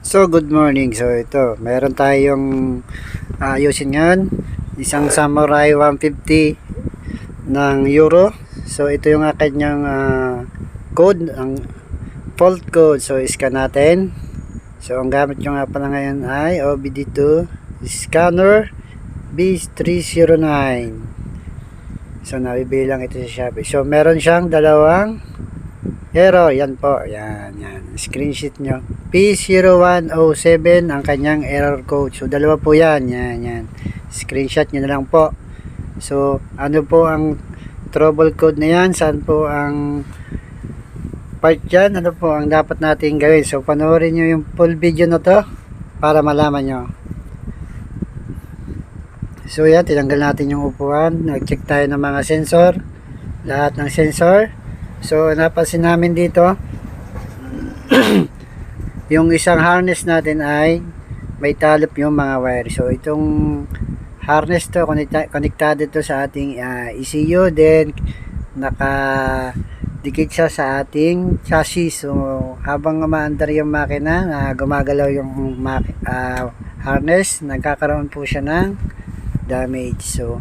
So, good morning. So, ito, meron tayong ah, ayusin ngayon. Isang Samurai 150 ng Euro. So, ito yung kanyang ah, code, ang fault code. So, scan natin. So, ang gamit nyo nga pala ngayon ay OBD2 scanner B309. So, nabibili lang ito sa Shopee. So, meron siyang dalawang error. Yan po. Yan, yan. Screenshot nyo. P0107 ang kanyang error code. So, dalawa po yan. Yan, yan. Screenshot nyo na lang po. So, ano po ang trouble code na yan? Saan po ang part dyan? Ano po ang dapat natin gawin? So, panoorin nyo yung full video na to para malaman nyo. So, yan. Tinanggal natin yung upuan. Nag-check tayo ng mga sensor. Lahat ng sensor. So, napansin namin dito, yung isang harness natin ay may talop yung mga wire. So, itong harness to, konektado to sa ating ah, ECU. Then, naka dikit siya sa ating chassis. So, habang umaandar yung makina, na gumagalaw yung ah, harness, nagkakaroon po siya ng damage. So,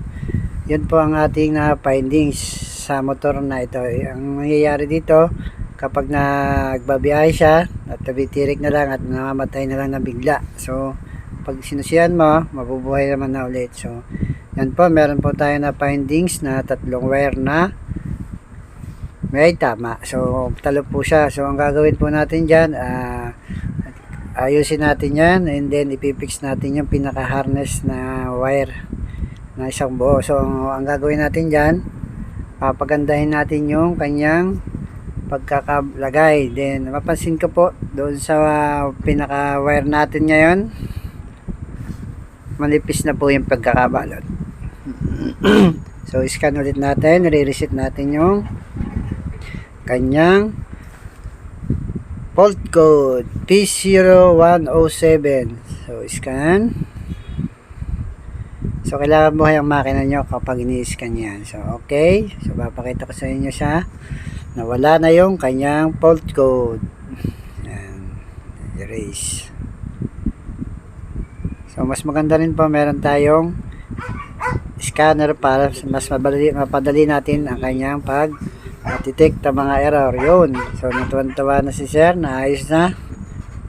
yun po ang ating na findings sa motor na ito. Ang nangyayari dito, kapag nagbabiyahe siya, at tabitirik na lang at namamatay na lang na bigla. So, pag sinusiyan mo, mabubuhay naman na ulit. So, yan po, meron po tayo na findings na tatlong wire na may tama. So, talo po siya. So, ang gagawin po natin dyan, ah, ayusin natin yan and then ipipix natin yung pinaka-harness na wire na isang buo. So, ang gagawin natin dyan, papagandahin natin yung kanyang pagkakalagay. Then, mapansin ko po, doon sa pinaka-wire natin ngayon, manipis na po yung pagkakabalot. so, scan ulit natin, re-reset natin yung kanyang fault code P0107. So, scan. So, kailangan buhay ang makina nyo kapag ini-scan yan. So, okay. So, papakita ko sa inyo siya. Nawala na yung kanyang fault code. Yan. Erase. So, mas maganda rin po meron tayong scanner para mas mapadali, mapadali natin ang kanyang pag detect ang mga error. Yun. So, natuwan-tawa na si sir na ayos na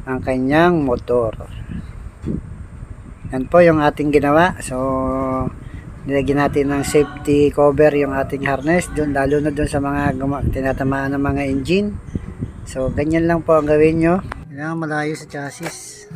ang kanyang motor. Yan po yung ating ginawa. So, nilagyan natin ng safety cover yung ating harness doon lalo na doon sa mga tinatamaan ng mga engine. So, ganyan lang po ang gawin nyo. Kailangan malayo sa chassis.